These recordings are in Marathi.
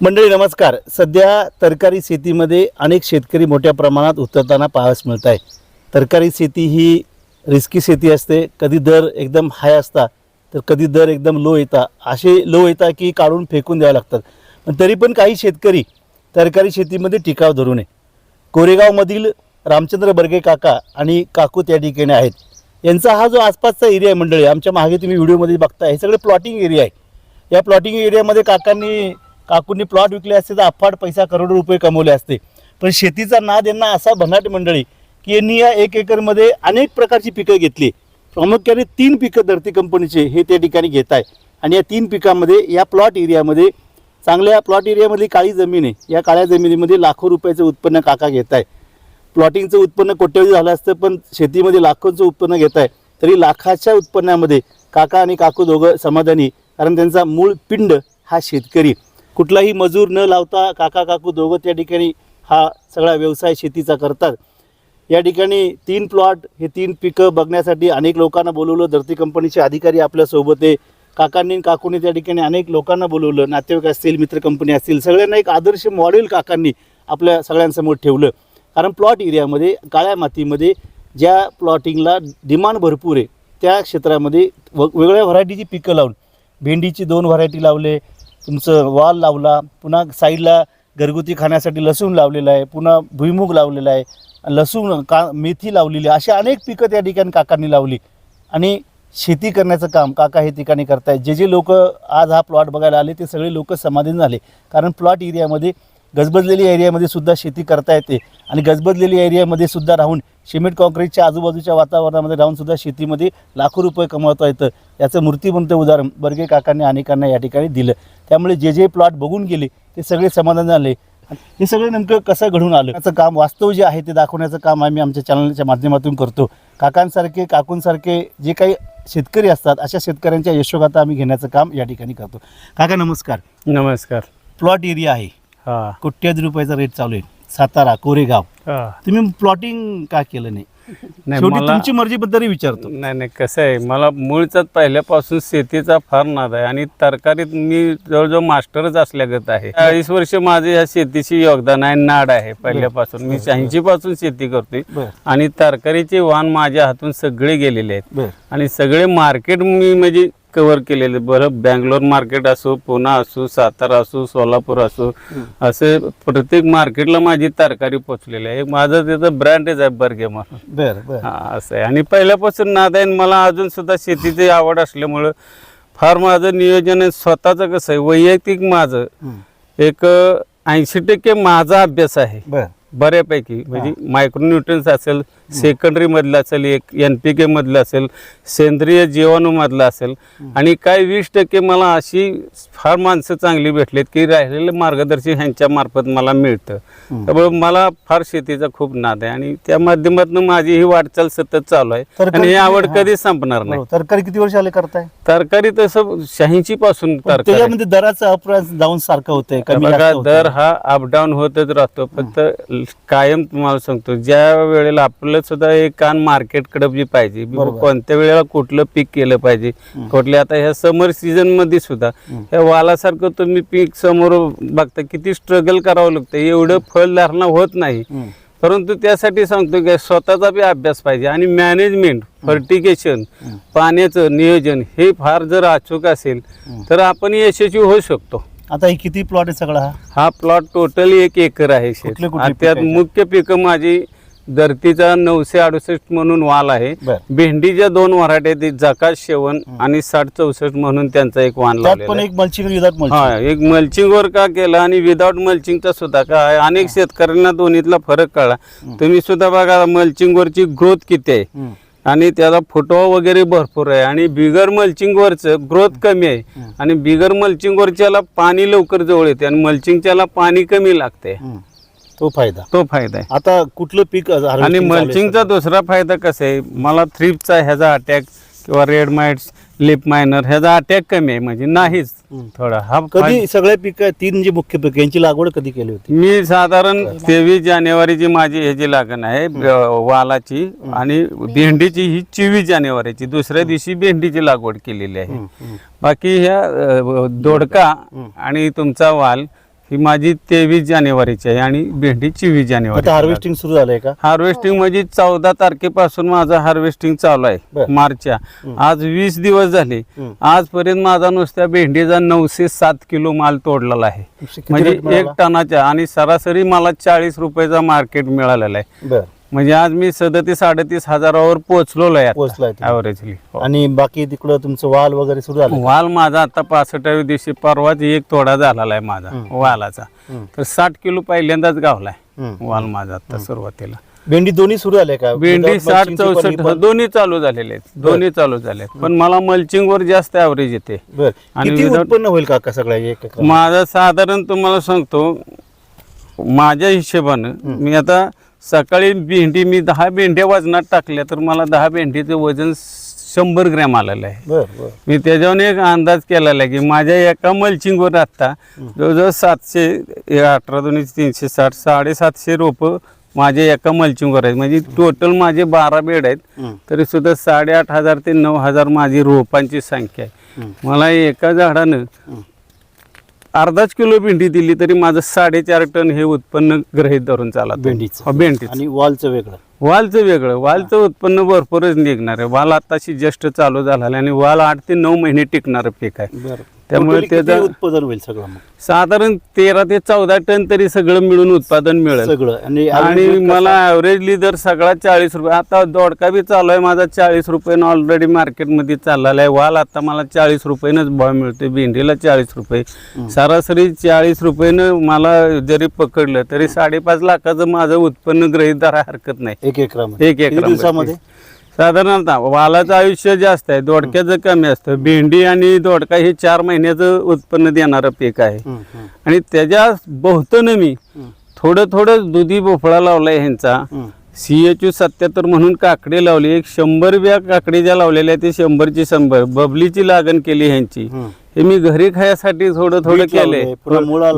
मंडळी नमस्कार. सध्या तरकारी शेतीमध्ये अनेक शेतकरी मोठ्या प्रमाणात उतरताना पाहावयास मिळत आहे तरकारी शेती ही रिस्की शेती असते. कधी दर एकदम हाय असता तर कधी दर एकदम लो येता. असे लो येता की काढून फेकून द्यावे लागतात. पण तरी पण काही शेतकरी तरकारी शेतीमध्ये टिकाव धरू नये कोरेगावमधील रामचंद्र बर्गे काका आणि काकू त्या ठिकाणी आहेत. यांचा हा जो आसपासचा एरिया आहे मंडळी आमच्या मागे तुम्ही व्हिडिओमध्ये बघताय हे सगळे प्लॉटिंग एरिया आहे. या प्लॉटिंग एरियामध्ये काकांनी काकूंनी प्लॉट विकले असते तर अफाट पैसा करोडो रुपये कमवले असते. पण शेतीचा नाद यांना असा भन्नाट मंडळी की यांनी या एक एकरमध्ये अनेक प्रकारची पिकं घेतली. प्रामुख्याने तीन पिकं धरती कंपनीचे हे त्या ठिकाणी घेत आहे. आणि या तीन पिकामध्ये या प्लॉट एरियामध्ये चांगल्या प्लॉट एरियामधली काळी जमीन आहे. या काळ्या जमिनीमध्ये लाखो रुपयाचं उत्पन्न काका घेत आहे. प्लॉटिंगचं उत्पन्न कोट्यवधी झालं असतं पण शेतीमध्ये लाखोंचं उत्पन्न घेत आहे. तरी लाखाच्या उत्पन्नामध्ये काका आणि काकू दोघं समाधानी कारण त्यांचा मूळ पिंड हा शेतकरी. कुठलाही मजूर न लावता काका काकू दोघं त्या ठिकाणी हा सगळा व्यवसाय शेतीचा करतात. या ठिकाणी तीन प्लॉट हे तीन पिकं बघण्यासाठी अनेक लोकांना बोलवलं. धरती कंपनीचे अधिकारी आपल्यासोबत आहे. काकांनी काकूंनी त्या ठिकाणी अनेक लोकांना बोलवलं. नातेवाईक असतील मित्र कंपनी असतील सगळ्यांना एक आदर्श मॉडेल काकांनी आपल्या सगळ्यांसमोर ठेवलं. कारण प्लॉट एरियामध्ये काळ्या मातीमध्ये ज्या प्लॉटिंगला डिमांड भरपूर आहे त्या क्षेत्रामध्ये व वेगळ्या व्हरायटीची पिकं लावून. भेंडीची दोन व्हरायटी लावले तुमचं वाल लावला पुन्हा साईडला घरगुती खाण्यासाठी लसूण लावलेलं आहे पुन्हा भुईमुग लावलेला आहे लसूण का मेथी लावलेली आहे. अशी अनेक पिकं त्या ठिकाणी काकांनी लावली आणि शेती करण्याचं काम काका हे ठिकाणी करतायत जे जे लोक आज हा प्लॉट बघायला आले ते सगळे लोक समाधानी झाले कारण प्लॉट एरियामध्ये गजबजलेली एरियामध्ये सुद्धा शेती करता येते आणि गजबजलेली एरियामध्ये सुद्धा राहून सिमेंट कॉन्क्रीटच्या आजूबाजूच्या वातावरणामध्ये राहून सुद्धा शेतीमध्ये लाखो रुपये कमवता येतं. याचं मूर्तिमंत उदाहरण बर्गे काकांनी अनेकांना या ठिकाणी दिलं. त्यामुळे जे जे प्लॉट बघून गेले ते सगळे समाधान झाले. हे सगळं नेमकं कसं घडून आलं? याचं काम वास्तव जे आहे ते दाखवण्याचं काम आम्ही आमच्या चॅनलच्या माध्यमातून करतो. काकांसारखे काकूंसारखे जे काही शेतकरी असतात अशा शेतकऱ्यांच्या यशोगाथा आम्ही घेण्याचं काम या ठिकाणी करतो. काका नमस्कार. नमस्कार. प्लॉट एरिया आहे. हा. कोट्याधी रुपयाचा रेट चालू आहे. सातारा कोरेगाव. हा. तुम्ही प्लॉटिंग का केलं नाही? नाही शेवटी मला तुमची मर्जीबद्दल विचारतो. नाही नाही कसं आहे मला मूळचाच पहिल्यापासून शेतीचा फार नाद आहे आणि तरकारीत मी जवळजवळ मास्टरच असल्यागत आहे. चाळीस वर्ष माझे या शेतीशी योगदान आहे नाड आहे पहिल्यापासून. मी शहाऐंशी पासून शेती करतोय बर. आणि तरकारीचे वाहन माझ्या हातून सगळे गेलेले आहेत. बर. आणि सगळे मार्केट मी म्हणजे कव्हर केलेले. बरं बँगलोर मार्केट असो पुणा असो सातारा असो सोलापूर असो असे प्रत्येक मार्केटला माझी तरकारी पोचलेली आहे. माझं त्याचं ब्रँडच आहे बर्गे म्हणून. बर बर. हा असं आहे. आणि पहिल्यापासून नाद आहे आणि मला अजून सुद्धा शेतीची आवड असल्यामुळं फार माझं नियोजन आहे. स्वतःचं कसं आहे वैयक्तिक माझं. एक ऐंशी टक्के माझा अभ्यास आहे. बर. बऱ्यापैकी म्हणजे मायक्रोन्यूट्रन्स असेल सेकंडरी मधलं असेल एक एन पी के मधलं असेल सेंद्रिय जीवाणू मधलं असेल आणि काही वीस टक्के मला अशी फार माणसं चांगली भेटलीत की राहिलेलं मार्गदर्शन ह्यांच्या मार्फत मला मिळतं. त्यामुळे मला फार शेतीचा खूप नाद आहे आणि त्या माध्यमातून माझी ही वाटचाल सतत चालू आहे. आणि ही आवड. कधीच संपणार नाही. हो, तरकारी किती वर्ष आले करताय? तरकारी तसं शहाऐंशी पासून तरकारी. दराचं अपरास जाऊन सारखं होतंय. दर हा अपडाऊन होतच राहतो. फक्त कायम तुम्हाला सांगतो ज्या वेळेला आपलं सुद्धा एक कान मार्केटकडे बी पाहिजे. कोणत्या वेळेला कुठलं पीक केलं पाहिजे कुठले आता ह्या समर सीझनमध्ये सुद्धा. ह्या वालासारखं तुम्ही पीक समोर बघता किती स्ट्रगल करावं लागतं एवढं फळधारणा होत नाही. परंतु त्यासाठी सांगतो की स्वतःचा बी अभ्यास पाहिजे आणि मॅनेजमेंट फर्टिगेशन पाण्याचं नियोजन हे फार जर अचूक असेल तर आपण यशस्वी होऊ शकतो. आता हे किती प्लॉट आहे सगळा हा? हा प्लॉट टोटल एक एकर आहे शेत. कुठले कुठले आणि त्यात पिकं आहेत? मुख्य पिकं माझी धरतीचा नऊशे अडुसष्ट म्हणून वाल आहे. बर. भेंडीच्या दोन वराठे आहेत जकात शेवण आणि साठ चौसष्ट म्हणून त्यांचा एक वाण त्यात पण आहे. एक मल्चिंग हा एक मल्चिंग वर का केला आणि विदाऊट मल्चिंगचा सुद्धा का? आहे अनेक शेतकऱ्यांना दोन्हीतला फरक कळला. तुम्ही सुद्धा बघा मल्चिंग वरची ग्रोथ किती आहे. आणि त्याला फुटवा वगैरे भरपूर आहे. आणि बिगर मल्चिंग वरचं ग्रोथ कमी आहे. आणि बिगर मल्चिंग वरच्याला पाणी लवकर जवळ येते आणि मल्चिंगच्याला पाणी कमी लागते. तो फायदा. तो फायदा आहे. आता कुठलं पीक आणि मल्चिंगचा दुसरा फायदा कसा आहे? मला थ्रिपचा ह्याचा अटॅक किंवा रेड माइट्स लिप मायनर ह्याचा अटॅक कमी आहे म्हणजे नाहीच. थोडा हा कधी सगळे पीक तीन जे मुख्य पीक यांची लागवड कधी केली होती? मी साधारण तेवीस जानेवारीची माझी ह्याची लागण आहे ब- वालाची आणि भेंडीची ही चोवीस जानेवारीची दुसऱ्या दिवशी भेंडीची लागवड केलेली आहे. बाकी ह्या अ, दोडका आणि तुमचा वाल ही माझी तेवीस जानेवारीची आहे आणि भेंडी चोवीस जानेवारी आता हार्वेस्टिंग सुरू झालंय का? हार्वेस्टिंग म्हणजे चौदा तारखेपासून माझं हार्वेस्टिंग चालू आहे बर. मार्चच्या. आज वीस दिवस झाले. आजपर्यंत माझा नुसत्या भेंडीचा नऊशे सात किलो माल तोडलेला आहे. किती म्हणजे rate एक? टनाच्या आणि सरासरी मला चाळीस रुपयाचा मार्केट मिळालेला आहे. बर. म्हणजे आज मी सदतीस साडेतीस हजारावर पोहोचलो पोहोचलाय तुम्ही. ॲव्हरेजली आणि बाकी तिकडं तुमचं वाल वगैरे सुरू झालं? वाल माझा आता पासष्टाव्या दिवशी परवाच एक थोडा झालेला आहे माझा हम्म. वालाचा. हम्म. तर साठ किलो पहिल्यांदाच गावलाय हम्म. वाल माझा आता सुरुवातीला. भेंडी दोन्ही सुरू झाले का? भेंडी Without साठ mulching ची पण चौसष्ट ही पण- दोन्ही चालू झालेले आहेत दोन्ही चालू झाले आहेत पण मला मल्चिंग वर जास्त ॲव्हरेज येते. बर. आणि किती without- उत्पन्न होईल काका सगळ्या एक? माझा साधारण तुम्हाला सांगतो माझ्या हिशोबानं मी आता सकाळी भेंडी मी दहा भेंड्या वजनात टाकल्या तर मला दहा भेंडीचं वजन शंभर ग्रॅम आलेलं आहे. मी त्याच्यावर एक अंदाज केलेला आहे की माझ्या एका मल्चिंगवर आता जवळजवळ सातशे अठरा दोन्ही तीनशे साठ साडेसातशे रोपं माझ्या एका मल्चिंगवर आहेत. म्हणजे टोटल माझे बारा बेड आहेत. तरी सुद्धा साडेआठ हजार ते नऊ हजार माझी रोपांची संख्या आहे. मला एका झाडानं अर्धाच किलो भेंडी दिली तरी माझं साडेचार टन हे उत्पन्न ग्रहित धरून चालत भेंडीचं. भेंडीचं. आणि वालचं वेगळं. वालचं वेगळं. वालचं उत्पन्न भरपूरच निघणार आहे. वाल आताशी जस्ट चालू झाला आणि वाल आठ ते नऊ महिने टिकणारं पीक आहे. बर. त्यामुळे त्याचं- उत्पादन होईल सगळं मग? साधारण तेरा ते चौदा टन तरी सगळं मिळून उत्पादन मिळेल. सगळं. आणि मला ॲव्हरेजली दर सगळा चाळीस रुपये आता दोडका बी चालू आहे माझा चाळीस रुपयानं ऑलरेडी मार्केटमध्ये चाललेला आहे. वाल आता मला चाळीस रुपयानंच भाव मिळतोय भेंडीला चाळीस रुपये. सरासरी चाळीस रुपयानं मला जरी पकडलं तरी साडेपाच लाखाचं माझं उत्पन्न गृहीत धरा हरकत नाही. एक एक किती एक दिवसामध्ये? साधारणतः वालाचं आयुष्य जास्त आहे दोडक्याचं कमी असतं. भेंडी आणि दोडका हे चार महिन्याचं उत्पन्न देणारं पीक आहे. आणि त्याच्या बहुतनं मी थोडं थोडं दुधी भोपळा लावलाय ह्यांचा. सी एच यू सत्याहत्तर म्हणून काकडी लावली. एक शंभर ब्या काकडी ज्या लावलेल्या आहेत ते शंभरची शंभर. बबलीची लागण केली ह्यांची. हे. मी घरी खायसाठी थोडं थोडं केलंय.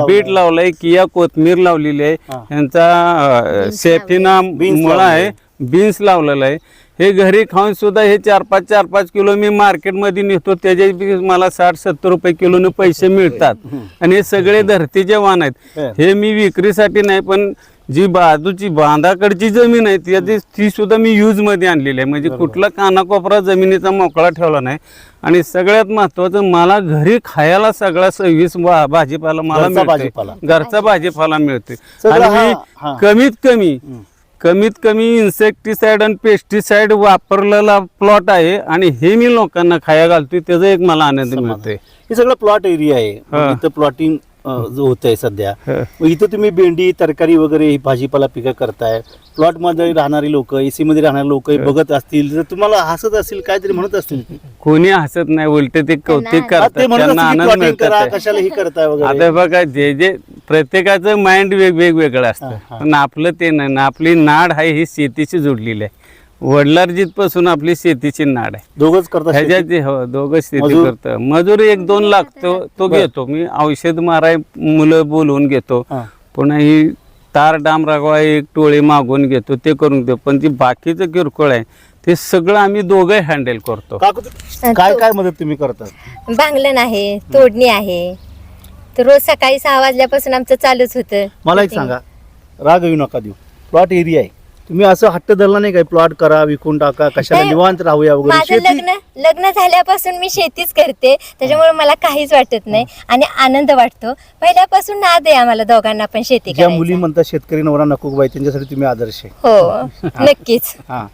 बीट लावलाय. किया कोथमीर लावलेली आहे. ह्यांचा सेफिना मुळा आहे. बीन्स लावलेला आहे. हे घरी खाऊन सुद्धा हे चार पाच चार पाच किलो मी मार्केटमध्ये नेतो त्याचे बी मला साठ सत्तर रुपये किलोने पैसे मिळतात आणि हे सगळे धरतीचे वाण आहेत हं. मी विक्रीसाठी नाही पण जी बाजूची बांधाकडची जमीन आहे त्याची ती सुद्धा मी यूजमध्ये आणलेली आहे म्हणजे कुठला कानाकोपरा जमिनीचा मोकळा ठेवला नाही आणि सगळ्यात महत्वाचं मला घरी खायला सगळा सव्वीस भाजीपाला मला. भाजीपाला. घरचा भाजीपाला मिळते आणि मी. कमीत कमी. कमीत कमी इन्सेक्टिसाइड आणि पेस्टिसाइड वापरलेला प्लॉट आहे आणि हे मी लोकांना खाया घालतोय त्याचा एक मला आनंद मिळतोय. हे सगळं प्लॉट एरिया आहे. मग इथं प्लॉटिंग जो होत आहे सध्या इथं तुम्ही भेंडी तरकारी वगैरे ही भाजीपाला पिकं करताय. प्लॉटमध्ये राहणारी लोक एसी मध्ये राहणारी लोक बघत असतील तर तुम्हाला हसत असतील काहीतरी म्हणत असतील. कोणी हसत नाही उलट ते कौतिक हा, करतात त्यांना आनंद करा मिळतात कशाला ही करताय वगैरे. आता बघा जे जे प्रत्येकाचं माइंड वेग वेगवेगळं हा, असतं. हा. पण आपलं ते नाही ना आपली नाड आहे ही शेतीशी जोडलेली आहे. वडलार्जित पासून आपली शेतीची नाड आहे. दोघच करता ह्याच्यात शेती? हो दोघं शेती मजूर? करतं मजूर एक दोन लागतो तो. घेतो. मी औषध माराय मुलं बोलवून घेतो. हा. पुन्हा ही तार डाम रागवा एक टोळे मागून घेतो ते करून देतो. पण ती बाकीचं किरकोळ आहे ते सगळं आम्ही दोघं हँडल करतो. काकू, काय काय मदत तुम्ही करतात बांगलन आहे तोडणी आहे. तर रोज सकाळी सहा वाजल्यापासून आमचं चालूच होतं. मला एक सांगा राग येऊ नका देऊ. प्लॉट एरिया आहे. तुम्ही असं हट्ट धरला नाही काय प्लॉट करा विकून टाका कशाला नाही. निवांत राहूया वगैरे? माझं शेती लग्न लग्न झाल्यापासून मी शेतीच करते. त्याच्यामुळे मला काहीच वाटत नाही आणि आनंद वाटतो. पहिल्यापासून नाद आहे आम्हाला दोघांना पण शेती ज्या मुली करायची म्हणतात शेतकरी नवरा नको बाई त्यांच्यासाठी तुम्ही आदर्श आहे. हो नक्कीच. हा.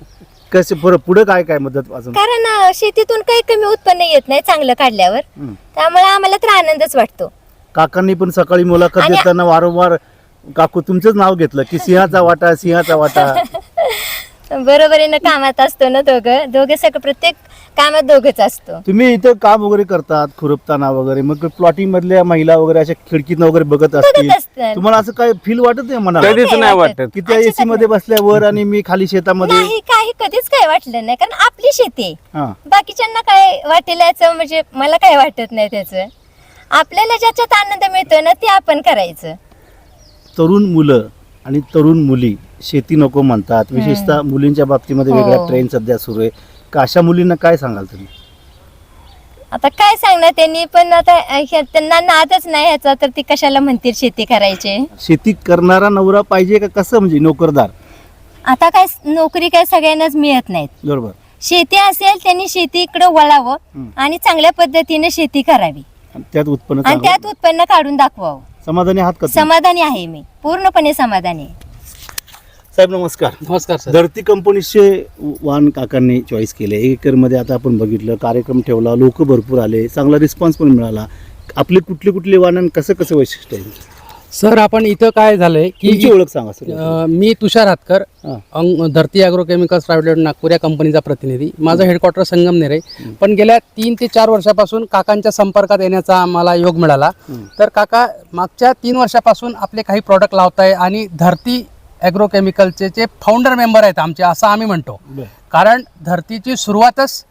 कसे पुढे पुढे काय काय मदत अजून? कारण अं, शेतीतून काही कमी उत्पन्न येत नाही चांगलं काढल्यावर. त्यामुळे आम्हाला तर आनंदच वाटतो. काकांनी पण सकाळी मुलाखत आणि- देताना वारंवार काकू तुमचंच नाव घेतलं की सिंहाचा वाटा सिंहाचा वाटा. बरोबरीनं कामात असतो ना दोघं. दोघं सगळं प्रत्येक कामात दोघंच असतो. तुम्ही इथं काम वगैरे करतात खुरपताना वगैरे मग प्लॉटिंग मधल्या महिला वगैरे अशा खिडकीत वगैरे बघत असतील. असतात. तुम्हाला असं काय फील वाटत नाही मनाला? कधीच नाही नाही वाटत. की त्या एसी मध्ये बसल्यावर आणि मी खाली शेतामध्ये नाही काही कधीच काय वाटलं नाही. कारण आपली शेती आहे. हा. बाकीच्यांना काय वाटेल याचं म्हणजे मला काय वाटत नाही त्याचं. आपल्याला ज्याच्यात आनंद मिळतोय ना ते आपण करायचं. तरुण मुलं आणि तरुण मुली शेती नको म्हणतात. विशेषतः मुलींच्या बाबतीमध्ये हो. वेगळा ट्रेंड सध्या सुरू आहे. का अशा मुलींना काय सांगाल तुम्ही? आता काय सांगणार? त्यांनी पण आता अ, त्यांना नादच नाही ह्याचा तर ती कशाला म्हणतील शेती करायची? शेती करणारा नवरा पाहिजे का कसं म्हणजे नोकरदार? आता काय स- नोकरी काय सगळ्यांनाच मिळत नाहीत. बरोबर. शेती असेल त्यांनी शेतीकडे वळावं हम्म. आणि चांगल्या पद्धतीने शेती करावी. आणि त्यात उत्पन्न आणि चांगलं. त्यात उत्पन्न काढून दाखवावं. समाधानी आहात का तुम्ही? समाधानी आहे मी. पूर्णपणे समाधानी आहे. साहेब नमस्कार. नमस्कार सर धरती कंपनीचे वाहन काकांनी चॉईस केले. एक एकरमध्ये आता आपण बघितलं कार्यक्रम ठेवला लोक भरपूर आले चांगला रिस्पॉन्स पण मिळाला. आपले कुठले कुठले वाहन आणि कसं कसं वैशिष्ट्य आहे? सर आपण इथं काय झालंय तुमची की ओळख सांगा सर अं, मी तुषार हातकर हां. अंग Dharti agro chemicals private limited Nagpur या कंपनीचा प्रतिनिधी. माझं हेडक्वार्टर संगमनेर आहे. पण गेल्या तीन ते चार वर्षापासून काकांच्या संपर्कात येण्याचा आम्हाला योग मिळाला. तर काका मागच्या तीन वर्षापासून आपले काही प्रॉडक्ट लावताय आणि धरती ॲग्रो केमिकलचे जे फाउंडर मेंबर आहेत आमचे असं आम्ही म्हणतो. बरं. कारण धरतीची सुरुवातच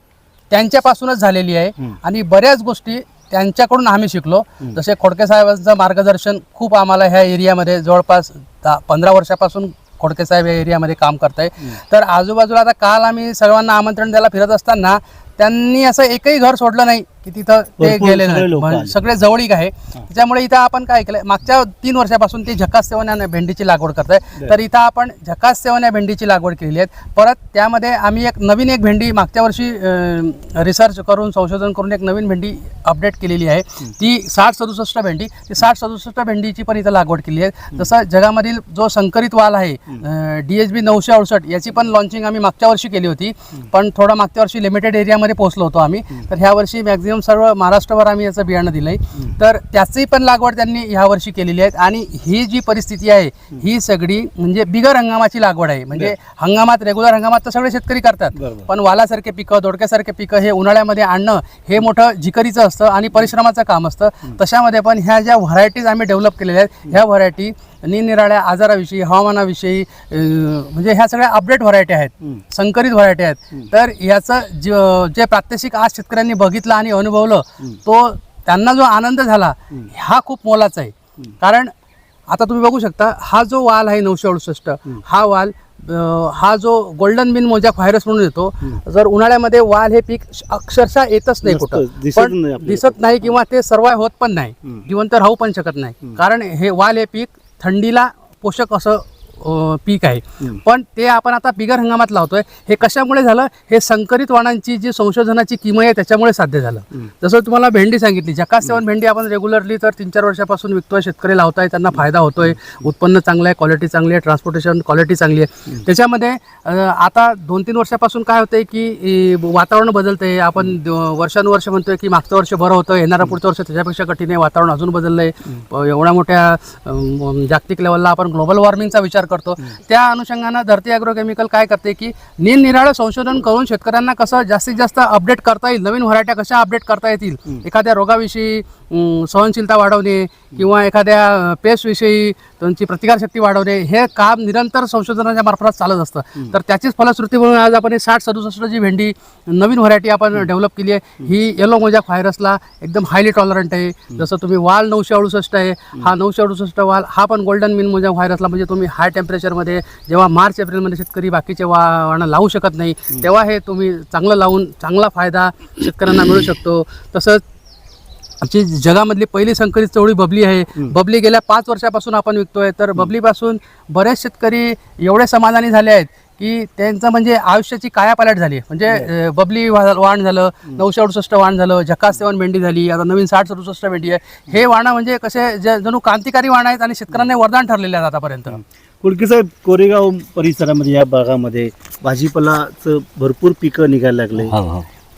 त्यांच्यापासूनच झालेली आहे. हम्म. आणि बऱ्याच गोष्टी त्यांच्याकडून आम्ही शिकलो. जसे खोडके साहेबांचं मार्गदर्शन खूप आम्हाला ह्या एरियामध्ये जवळपास दहा पंधरा वर्षापासून खोडके साहेब या एरियामध्ये काम करताय. तर आजूबाजूला आता काल आम्ही सर्वांना आमंत्रण द्यायला फिरत असताना त्यांनी असं एकही घर सोडलं नाही. की तिथं ते भरपूर गेले सगळे नाही लोकं म्हणजे आले. सगळे जवळीक आहे. त्याच्यामुळे इथं आपण काय केलं मागच्या तीन वर्षापासून ते झकास सेवन या भेंडीची लागवड करताय. तर इथं आपण झकास सेवन या भेंडीची लागवड केलेली आहे. परत त्यामध्ये आम्ही एक नवीन एक भेंडी मागच्या वर्षी रिसर्च करून संशोधन करून एक नवीन भेंडी अपडेट केलेली आहे. ती साठ सदुसष्ट भेंडी ती साठ सदुसष्ट भेंडीची पण इथं लागवड केली आहे. तसं जगामधील जो संकरित वाल आहे डी एच बी नऊशे अडुसष्ट याची पण लॉन्चिंग आम्ही मागच्या वर्षी केली होती. पण थोडं मागच्या वर्षी लिमिटेड एरियामध्ये पोहोचलो होतो आम्ही. तर ह्या वर्षी मॅक्झिमम सर्व महाराष्ट्रभर आम्ही याचं बियाणं दिलं आहे तर त्याची पण लागवड त्यांनी ह्या वर्षी केलेली आहे. आणि ही जी परिस्थिती आहे ही सगळी म्हणजे बिगर हंगामाची लागवड आहे. म्हणजे हंगामात रेग्युलर हंगामात तर सगळे शेतकरी करतात. पण वालासारखे पिकं दोडक्यासारखे पिकं हे उन्हाळ्यामध्ये आणणं हे मोठं जिकरीचं असतं आणि परिश्रमाचं काम असतं. तशामध्ये पण ह्या ज्या व्हरायटीज आम्ही डेव्हलप केलेल्या आहेत ह्या व्हरायटी निरनिराळ्या आजाराविषयी हवामानाविषयी म्हणजे ह्या सगळ्या अपडेट व्हरायटी आहेत. संकरित व्हरायटी आहेत. तर याचं ज- जे प्रात्यक्षिक आज शेतकऱ्यांनी बघितलं आणि अनुभवलं तो त्यांना जो आनंद झाला हा खूप मोलाचा आहे. कारण आता तुम्ही बघू शकता हा जो वाल आहे नऊशे अडुसष्ट हा वाल हा जो गोल्डन बिन मोजॅक व्हायरस म्हणून येतो जर उन्हाळ्यामध्ये वाल हे पीक अक्षरशः येतच नाही कुठं. दिसत पण. दिसत नाही किंवा ते सर्वाय होत पण नाही. जिवंत राहू पण शकत नाही. कारण हे वाल हे पीक थंडीला पोषक असं पीक आहे. पण ते आपण आता बिगर हंगामात लावतोय. हे कशामुळे झालं? हे संकरित वाणांची जी संशोधनाची किमय आहे त्याच्यामुळे साध्य झालं. जसं तुम्हाला भेंडी सांगितली जकास सेवन भेंडी आपण रेग्युलरली तर तीन चार वर्षापासून विकतोय शेतकरी लावताय त्यांना फायदा होतोय. उत्पन्न चांगलं आहे क्वालिटी चांगली आहे ट्रान्सपोर्टेशन क्वालिटी चांगली आहे. त्याच्यामध्ये आता दोन तीन वर्षापासून काय होतंय की वातावरण बदलतंय. आपण वर्षानुवर्ष म्हणतोय की मागचं वर्ष बरं होतं येणारं पुढचं वर्ष त्याच्यापेक्षा कठीण आहे वातावरण अजून बदललंय. प- एवढ्या मोठ्या जागतिक लेवलला आपण ग्लोबल वॉर्मिंगचा विचार करतो. त्या अनुषंगानं धरती अॅग्रोकेमिकल काय करते की निरनिराळं संशोधन करून शेतकऱ्यांना कसं जास्तीत जास्त अपडेट करता येईल नवीन व्हरायट्या कशा अपडेट करता येतील एखाद्या रोगाविषयी सहनशीलता वाढवणे किंवा एखाद्या पेस्टविषयी त्यांची प्रतिकारशक्ती वाढवणे हे काम निरंतर संशोधनाच्या मार्फत चालत असतं. तर त्याचीच फलश्रुती म्हणून आज आपण साठ सदुसष्ट जी भेंडी नवीन व्हरायटी आपण डेव्हलप केली आहे ही येलो मोजॅक व्हायरसला एकदम हायली टॉलरंट आहे. जसं तुम्ही वाल नऊशे अडुसष्ट आहे हा नऊशे अडुसष्ट वाल हा पण गोल्डन मिन मोजॅक व्हायरसला म्हणजे तुम्ही हाय टेम्परेचरमध्ये जेव्हा मार्च एप्रिलमध्ये शेतकरी बाकीचे वाणं लावू शकत नाही तेव्हा हे तुम्ही चांगलं लावून चांगला फायदा शेतकऱ्यांना मिळू शकतो. तसंच आमची जगामधली पहिली संकरित चवळी बबली आहे. बबली गेल्या पाच वर्षापासून आपण विकतोय. तर बबलीपासून बरेच शेतकरी एवढे समाधानी झाले आहेत की त्यांचं म्हणजे आयुष्याची कायापालट झाली. म्हणजे अं, बबली वाण झालं नऊशे अडुसष्ट वाण झालं झकास सेवन भेंडी झाली आता नवीन साठ सदुसष्ट भेंडी आहे. हे वाणं म्हणजे कसे जणू क्रांतिकारी वाण आहेत आणि शेतकऱ्यांना वरदान ठरलेले आहेत आतापर्यंत. कुलके साहेब कोरेगाव परिसरामध्ये या भागामध्ये भाजीपालाचं भरपूर पिकं निघायला लागले.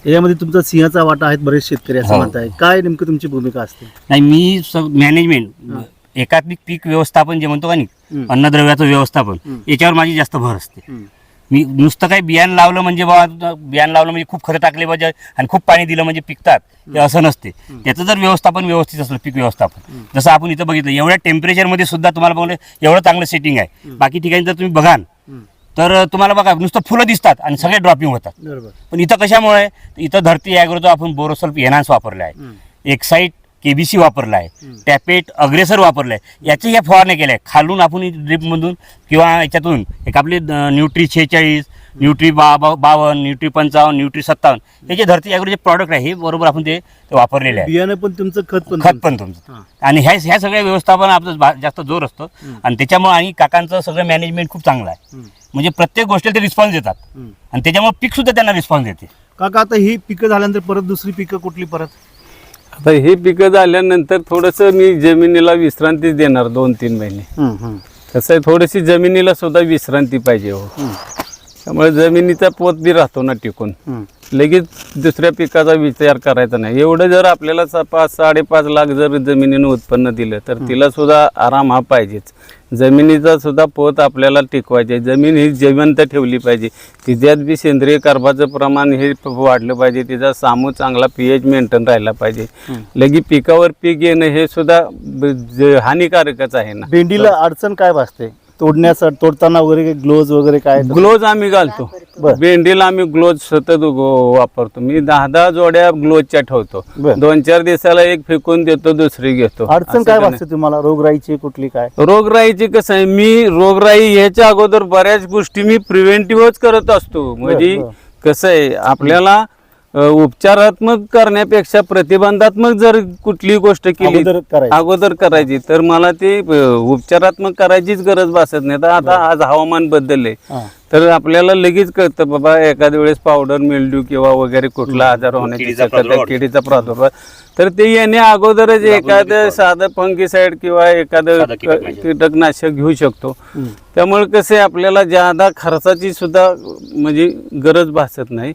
त्याच्यामध्ये तुमचा सिंहाचा वाटा आहेत बरेच शेतकरी असं हो. म्हणताय काय नेमकं तुमची भूमिका असते नाही मी मॅनेजमेंट एकात्मिक पीक व्यवस्थापन जे म्हणतो का नाही. अन्नद्रव्याचं व्यवस्थापन. याच्यावर माझी जास्त भर असते. मी नुसतं काही बियाणं लावलं म्हणजे बा बियाणं लावलं म्हणजे खूप खतं टाकले पाहिजे आणि खूप पाणी दिलं म्हणजे पिकतात हे असं नसते त्याचं जर व्यवस्थापन व्यवस्थित असलं पीक व्यवस्थापन जसं आपण इथं बघितलं एवढ्या टेम्परेचरमध्ये सुद्धा तुम्हाला बघलं एवढं चांगलं सेटिंग आहे बाकी ठिकाणी जर तुम्ही बघाल. तर तुम्हाला बघा नुसतं फुलं दिसतात आणि सगळे ड्रॉपिंग होतात. बरोबर. पण इथं कशामुळे? इथं धरती ॲग्रोचं आपण बोरोसल्फ एनान्स वापरलं आहे हं. एक्साईट केबीसी वापरला आहे टॅपेट अग्रेसर वापरलं आहे याच्या ह्या फवारण्या केल्या. आहे खालून आपण ड्रिपमधून किंवा याच्यातून एक आपले न्यूट्री शेहेचाळीस न्यूट्री बा बावन्न न्यूट्री पंचावन्न न्यूट्री सत्तावन्न हे जे धरती ॲग्रोचे प्रॉडक्ट आहे हे बरोबर आपण ते वापरलेले आहे. बियाणं पण तुमचं खत पण खत पण तुमचं. आणि ह्या ह्या सगळ्या व्यवस्थापन आपलं जास्त जोर असतो. आणि त्याच्यामुळे आणि काकांचं सगळं मॅनेजमेंट खूप चांगलं आहे. म्हणजे प्रत्येक गोष्टीला ते रिस्पॉन्स देतात. आणि त्याच्यामुळे पीक सुद्धा त्यांना रिस्पॉन्स देते. काका आता ही पिकं झाल्यानंतर परत दुसरी पिकं कुठली परत? आता हे पिकं झाल्यानंतर थोडंसं मी जमिनीला विश्रांती देणार दोन तीन महिने. कसं आहे थोडीशी जमिनीला सुद्धा विश्रांती पाहिजे हो. त्यामुळे जमिनीचा पोत बी राहतो ना टिकून. लगेच दुसऱ्या पिकाचा विचार करायचा नाही. एवढं जर आपल्याला पाच साडेपाच लाख जर जमिनीनं उत्पन्न दिलं तर तिला सुद्धा आराम हा पाहिजेच. जमिनीचा सुद्धा पोत आपल्याला टिकवायचे. जमीन ही जिवंत ठेवली पाहिजे. तिच्यात बी सेंद्रिय कर्बाचं प्रमाण हे वाढलं पाहिजे. तिचा सामू चांगला पी एच मेंटेन राहिला पाहिजे. लगी पिकावर पीक येणं हे सुद्धा हानिकारकच आहे ना. भेंडीला अडचण काय भासते? तोडण्यासाठी तोडताना वगैरे ग्लोव्ज वगैरे काय ग्लोज आम्ही घालतो. बर. भेंडीला आम्ही ग्लोज सतत वापरतो. मी दहा दहा जोड्या ग्लोजच्या ठेवतो. बर. दोन चार दिवसाला एक फेकून देतो दुसरी घेतो. अडचण असं काय भासते तुम्हाला? रोगराईची कुठली काय. रोगराईची कसं आहे? मी रोगराई ह्याच्या अगोदर बऱ्याच गोष्टी मी प्रिव्हेंटिव्हच करत असतो. म्हणजे बर. कसं आहे? आपल्याला उपचारात्मक करण्यापेक्षा प्रतिबंधात्मक जर कुठली गोष्ट केली अगोदर करायची. अगोदर करायची तर मला ते अ, उपचारात्मक करायचीच गरज भासत नाही तर आता आज हवामान बदलले हा. तर आपल्याला लगेच कळतं बाबा एखाद्या वेळेस पावडर मिल्ड्यू किंवा वगैरे कुठला आजार होण्याची किडीचा शक्यता प्रादुर्भाव. किडीचा प्रादुर्भाव. तर ते येण्या अगोदरच एखादं साधं फंगिसाईड किंवा एखादं साधं कीटकनाशक. कीटकनाशक घेऊ शकतो. त्यामुळे कसं आपल्याला ज्यादा खर्चाची सुद्धा म्हणजे गरज भासत नाही.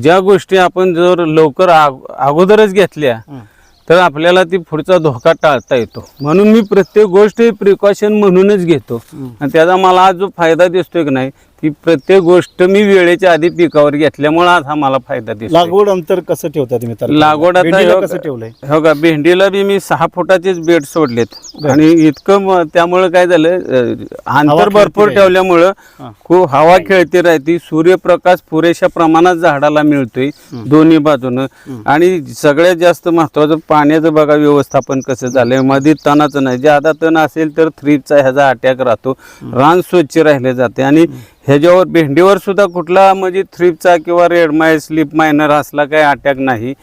ज्या गोष्टी आपण जर लवकर आग- अगोदरच घेतल्या तर आपल्याला ती पुढचा धोका टाळता येतो. म्हणून मी प्रत्येक गोष्ट प्रिकॉशन म्हणूनच घेतो. आणि त्याचा मला आज जो फायदा दिसतोय की नाही ती प्रत्येक गोष्ट मी वेळेच्या आधी पिकावर घेतल्यामुळे आज हा मला फायदा दिसतो लागवड अंतर कसं ठेवता तुम्ही तरकारीला? लागवड आता भेंडीला हो- कसं ठेवलंय? हो का भेंडीला बी मी सहा फुटाचेच बेड सोडलेत. आणि इतकं म- त्यामुळं काय झालं अ, अंतर खेळती भरपूर राहिली. ठेवल्यामुळं हा. खूप हवा खेळती राहते सूर्यप्रकाश पुरेशा प्रमाणात झाडाला मिळतोय दोन्ही बाजूनं. आणि सगळ्यात जास्त महत्वाचं पाण्याचं बघा व्यवस्थापन कसं झालंय. मध्ये तणाचं नाही. ज्यादा तण असेल तर थ्रीपचा ह्याचा अटॅक राहतो. रान स्वच्छ राहिले जाते. आणि ह्याच्यावर भेंडीवर सुद्धा कुठला म्हणजे थ्रीपचा किंवा रेड माय स्लिप मायनर असला काही अटॅक नाही.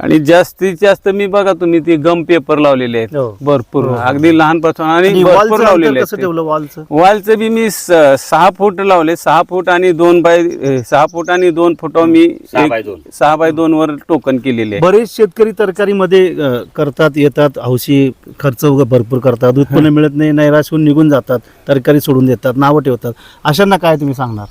आणि जास्तीत जास्त मी बघा तुम्ही ते गम पेपर लावलेले आहेत. हो. भरपूर. अगदी लहानपासून आणि आणि भरपूर वॉलचं लावलेले अंतर आहेत कसं ते. ठेवलं वॉलचं? वॉलचं बी मी स- सहा फूट लावले. सहा फूट आणि दोन बाय सहा फूट आणि दोन फुटावर मी सहा एक- बाय दोन. सहा बाय दोन वर टोकन केलेले. आहे बरेच शेतकरी तरकारीमध्ये अ, करतात येतात हौशी खर्च वगैरे भरपूर करतात उत्पन्न मिळत नाही नैराश होऊन निघून जातात तरकारी सोडून देतात नावं ठेवतात. अशांना काय तुम्ही सांगणार?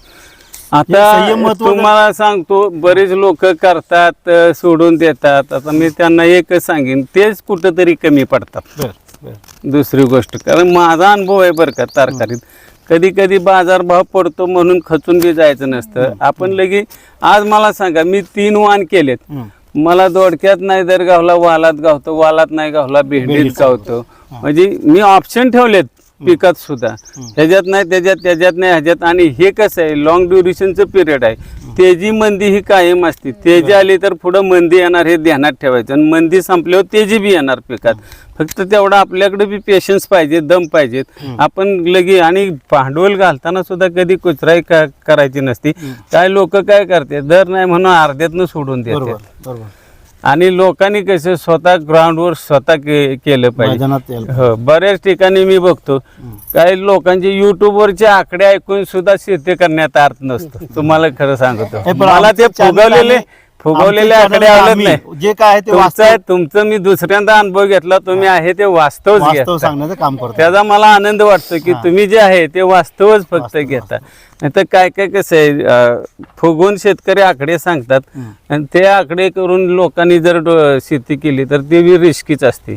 संयम आता तुम्हाला सांगतो बरेच लोक करतात अ, सोडून देतात. आता मी त्यांना एकच सांगेन तेच कुठंतरी कमी पडतात. दुसरी गोष्ट कारण माझा अनुभव आहे बरं का तरकारीत. कधी कधी बाजारभाव पडतो म्हणून खचून बी जायचं नसतं. आपण लगे आज मला सांगा मी तीन वाण केलेत. मला दोडक्यात नाही जर गावला वालात गावतो वालात नाही गावला भेंडीत गावतो. म्हणजे मी ऑप्शन ठेवलेत. पिकात सुद्धा. ह्याच्यात नाही त्याच्यात त्याच्यात नाही ह्याच्यात. आणि हे कसं आहे लॉंग ड्युरेशनचं पिरियड आहे. तेजी मंदी ही कायम असते. तेजी आली तर पुढं मंदी येणार हे ध्यानात ठेवायचं. आणि मंदी संपल्यावर तेजी बी येणार पिकात. फक्त तेवढा आपल्याकडे बी पेशन्स पाहिजे दम पाहिजेत आपण लगे आणि भांडवल घालताना सुद्धा कधी कुचराई करायची नसती. काय लोक काय करते? दर नाही म्हणून अर्ध्यातनं सोडून बरोबर देते बरोबर. आणि लोकांनी कसं स्वतः ग्राउंडवर स्वतः के- केलं पाहिजे. यायला हो बऱ्याच ठिकाणी मी बघतो. काही लोकांचे युट्यूबवरचे आकडे ऐकून सुद्धा शेती करण्यात अर्थ नसतो. तुम्हाला खरं सांगतो. पण मला ते channel फुगवलेले फुगवलेले आकडे आवडत नाही. जे काय आहे ते तुमचं तुमचं मी दुसऱ्यांदा अनुभव घेतला तुम्ही आहे ते वास्तवच वास्तव सांगण्याचं काम करतो. त्याचा मला आनंद वाटतो की तुम्ही जे आहे ते वास्तवच फक्त घेता. नाही तर काय काय कसं आहे अं, फुगून शेतकरी आकडे सांगतात आणि ते आकडे करून लोकांनी जर शेती केली तर ते बी रिस्कीच असते.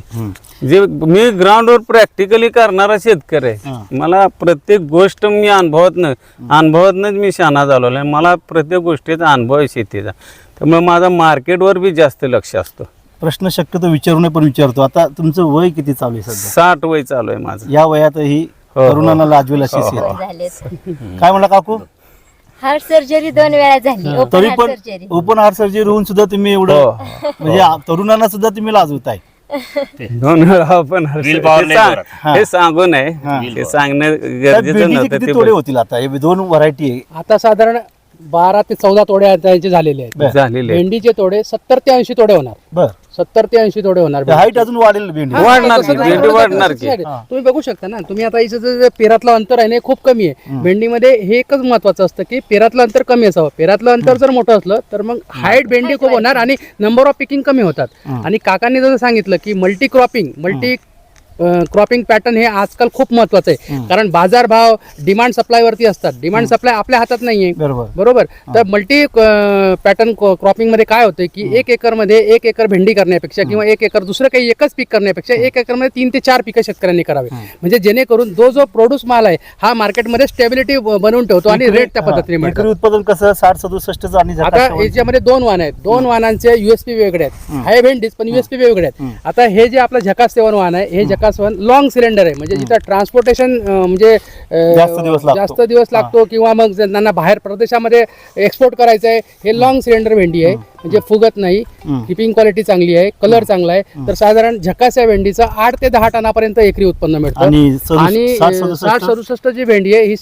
जे मी ग्राउंडवर प्रॅक्टिकली करणारा शेतकरी आहे मला प्रत्येक गोष्ट मी अनुभवातनं अनुभवातनंच मी शाना झालेलो आहे मला प्रत्येक गोष्टीचा अनुभव आहे शेतीचा. त्यामुळे माझा मार्केटवर बी जास्त लक्ष असतो. प्रश्न शक्यतो विचारू नये पण विचारतो. आता तुमचं वय किती चालू आहे सध्या? साठ वय चालू आहे माझं. या वयातही हो, हो. तरुणांना लाजवेल अशी शेती झालेत. काय म्हणला काकू? हार्ट सर्जरी दोन वेळा झाली. ओपन तरी हार्ट पण सर्जरी. ओपन हार्ट सर्जरी होऊन सुद्धा तुम्ही एवढं हो. म्हणजे आ- तरुणांना सुद्धा तुम्ही लाजवताय दोन वेळा पण हर्ष- Will power हे सांग- जोरात. हा. हे सांगू नये. हा. हे सांगणं त्यात गरजेचं नव्हतं किती ते तोडे पण. होतील आता? हे दोन व्हरायटी आहे. आता साधारण बारा ते चौदा तोडे त्यांचे झालेले आहेत. झालेले आहेत. भेंडीचे तोडे सत्तर ते ऐंशी तोडे होणार. बर. सत्तर ते ऐंशी तोडे होणार हाईट अजून वाढेल भेंडी हा, वाढणार तसं की, नाही, भेंडी तसं वाढणार तसं की. आहे. हा. तुम्ही बघू शकता ना तुम्ही आता इथं जे पेरातलं अंतर आहे ना हे खूप कमी आहे. भेंडीमध्ये हे एकच महत्वाचं असतं की पेरातलं अंतर कमी असावं. पेरातलं अंतर जर मोठं असलं तर मग हाईट भेंडी खूप होणार आणि नंबर ऑफ पिकिंग कमी होतात. आणि काकांनी जसं सांगितलं की multi cropping multi cropping pattern हे आजकाल खूप महत्वाचं आहे. कारण बाजारभाव डिमांड सप्लाय वरती असतात. डिमांड सप्लाय आपल्या हातात नाहीये. बरोबर. बरोबर? तर मल्टी पॅटर्न क्रॉपिंगमध्ये काय होतं की एक एकरमध्ये एक एकर भेंडी करण्यापेक्षा किंवा एक एकर दुसरं काही एकच पीक करण्यापेक्षा एक एकरमध्ये तीन ते चार पिकं शेतकऱ्यांनी करावे. म्हणजे जेणेकरून जो जो प्रोड्यूस माल आहे हा मार्केटमध्ये स्टेबिलिटी बनवून ठेवतो आणि रेट त्या पद्धतीने मिळतो उत्पादन कसं? साठ सदुसष्ट आता याच्यामध्ये दोन वाहन आहेत. दोन वाहनांचे युएसपी वेगळे आहेत. हाय भेंडीज पण युएसपी वेगळे आहेत. आता हे जे आपलं झकास सेवन वाहन आहे हे झकास वाहन लॉंग सिलेंडर आहे. म्हणजे जिथं ट्रान्सपोर्टेशन म्हणजे जास्त दिवस लागतो. जास्त दिवस लागतो किंवा मग त्यांना बाहेर प्रदेशामध्ये एक्सपोर्ट करायचं आहे हे लॉंग सिलेंडर भेंडी आहे. म्हणजे फुगत नाही. किपिंग क्वालिटी चांगली आहे कलर चांगला आहे. तर साधारण झकास या भेंडीचं आठ ते दहा टनापर्यंत एकरी उत्पन्न मिळतं. आणि साठ सदुसष्ट? जी भेंडी आहे ही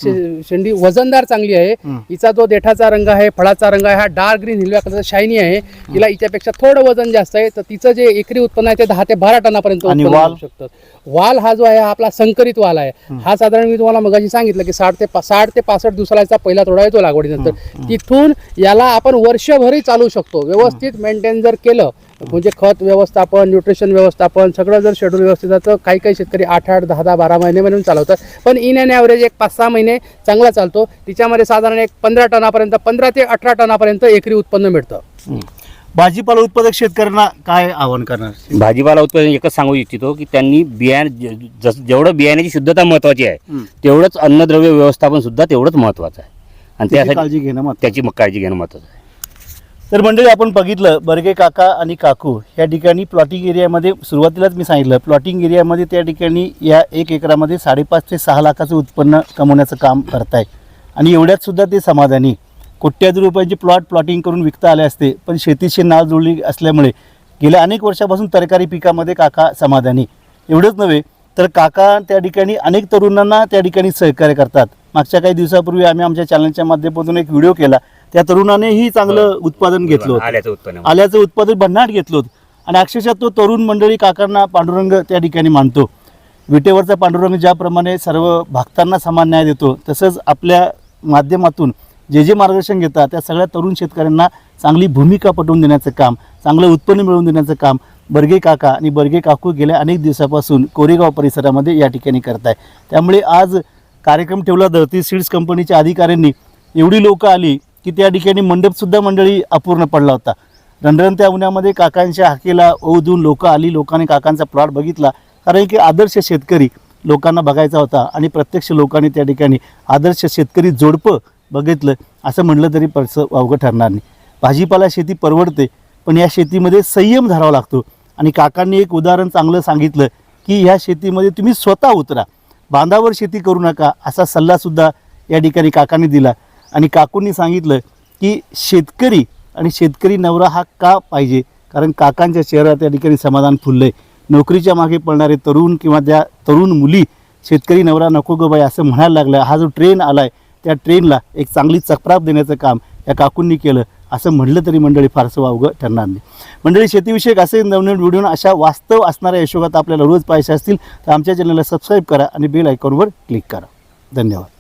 शेंडी वजनदार चांगली आहे. हिचा जो देठाचा रंग आहे फळाचा रंग आहे हा डार्क ग्रीन हिरव्या कलरचा शायनी आहे. तिला हिच्यापेक्षा थोडं वजन जास्त आहे. तर तिचं जे एकरी उत्पन्न आहे ते दहा ते बारा टनापर्यंत उत्पन्न? मिळू शकतं. वाल हा जो आहे हा आपला संकरित वाल आहे. हा साधारण मी तुम्हाला मगाशी सांगितलं की साठ ते साठ ते पासष्ट दिवसाचा पहिला तोडा येतो लागवडीनंतर. तिथून याला आपण वर्षभरही चालू शकतो. व्यवस्थित मेंटेन जर केलं म्हणजे खत व्यवस्थापन न्यूट्रिशन व्यवस्थापन सगळं जर शेड्यूल व्यवस्थित तर काही काही शेतकरी आठ आठ दहा दहा बारा महिने म्हणून चालवतात. पण इन अँड ॲव्हरेज एक पाच सहा महिने चांगला चालतो. तिच्यामध्ये साधारण एक पंधरा टनापर्यंत पंधरा ते अठरा टनापर्यंत एकरी उत्पन्न मिळतं. भाजीपाला उत्पादक शेतकऱ्यांना काय आव्हान करणार? भाजीपाला उत्पादन एकच सांगू इच्छितो की त्यांनी बियाण जेवढं बियाण्याची शुद्धता महत्वाची आहे तेवढंच अन्नद्रव्य व्यवस्थापन सुद्धा तेवढंच महत्वाचं आहे. आणि त्याची त्यासाठी काळजी घेणं मग त्याची मग काळजी घेणं महत्वाचं आहे. तर मंडळी आपण बघितलं बर्गे काका आणि काकू या ठिकाणी प्लॉटिंग एरियामध्ये सुरुवातीलाच मी सांगितलं प्लॉटिंग एरियामध्ये त्या ठिकाणी या एक एकरामध्ये साडेपाच ते सहा लाखाचं उत्पन्न कमवण्याचं काम करताय. आणि एवढ्यात सुद्धा ते समाधानी. कोट्याधी रुपयांचे प्लॉट प्लॉटिंग करून विकता आले असते पण शेतीशी नाव जुळली असल्यामुळे गेल्या अनेक वर्षापासून तरकारी पिकामध्ये काका समाधानी. एवढंच नव्हे तर काका त्या ठिकाणी अनेक तरुणांना त्या ठिकाणी सहकार्य करतात. मागच्या काही दिवसापूर्वी आम्ही आमच्या चॅनलच्या माध्यमातून एक व्हिडिओ केला. त्या तरुणानेही चांगलं उत्पादन घेतलं होतं. आल्याचं उत्पन्न. आल्याचं उत्पादन भन्नाट घेतलं होतं. आणि अक्षरशः तो तरुण मंडळी काकांना पांडुरंग त्या ठिकाणी मानतो. विटेवरचा पांडुरंग ज्याप्रमाणे सर्व भक्तांना समान न्याय देतो तसंच आपल्या माध्यमातून जे जे मार्गदर्शन घेतात त्या सगळ्या तरुण शेतकऱ्यांना चांगली भूमिका पटवून देण्याचं काम चांगलं उत्पन्न मिळवून देण्याचं काम बर्गे काका आणि बर्गे काकू गेल्या अनेक दिवसापासून कोरेगाव परिसरामध्ये या ठिकाणी करत आहे त्यामुळे आज कार्यक्रम ठेवला धरती सीड्स कंपनीच्या अधिकाऱ्यांनी. एवढी लोकं आली की त्या ठिकाणी मंडपसुद्धा मंडळी अपूर्ण पडला होता. रणरणत्या उन्हामध्ये काकांच्या हाकेला ओव देऊन लोकं आली लोकांनी काकांचा प्लॉट बघितला. कारण की आदर्श शेतकरी लोकांना बघायचा होता आणि प्रत्यक्ष लोकांनी त्या ठिकाणी आदर्श शेतकरी जोडपं बघितलं असं म्हटलं तरी परस अवघं ठरणार नाही. भाजीपाला शेती परवडते पण या शेतीमध्ये संयम धरावा लागतो. आणि काकांनी एक उदाहरण चांगलं सांगितलं की ह्या शेतीमध्ये तुम्ही स्वतः उतरा. बांधावर शेती करू नका असा सल्लासुद्धा या ठिकाणी काकांनी दिला. आणि काकूंनी सांगितलं की शेतकरी आणि शेतकरी नवरा हा का पाहिजे? कारण काकांच्या चेहऱ्यात त्या ठिकाणी समाधान फुललंय नोकरीच्या मागे पडणारे तरुण किंवा त्या तरुण मुली शेतकरी नवरा नको गो बाई असं म्हणायला लागलं. हा जो ट्रेन आलाय त्या ट्रेनला एक चांगली चक्राप देण्याचं काम या काकूंनी केलं. असं म्हटलं तरी मंडळी फारसं वावगं ठरणार नाही. मंडळी शेतीविषयक असे नवनवीन व्हिडिओ अशा वास्तव असणाऱ्या यशोगात आपल्याला रोज पाहिजे असतील तर आमच्या चॅनलला सबस्क्राईब करा आणि बेल आयकॉनवर क्लिक करा. धन्यवाद.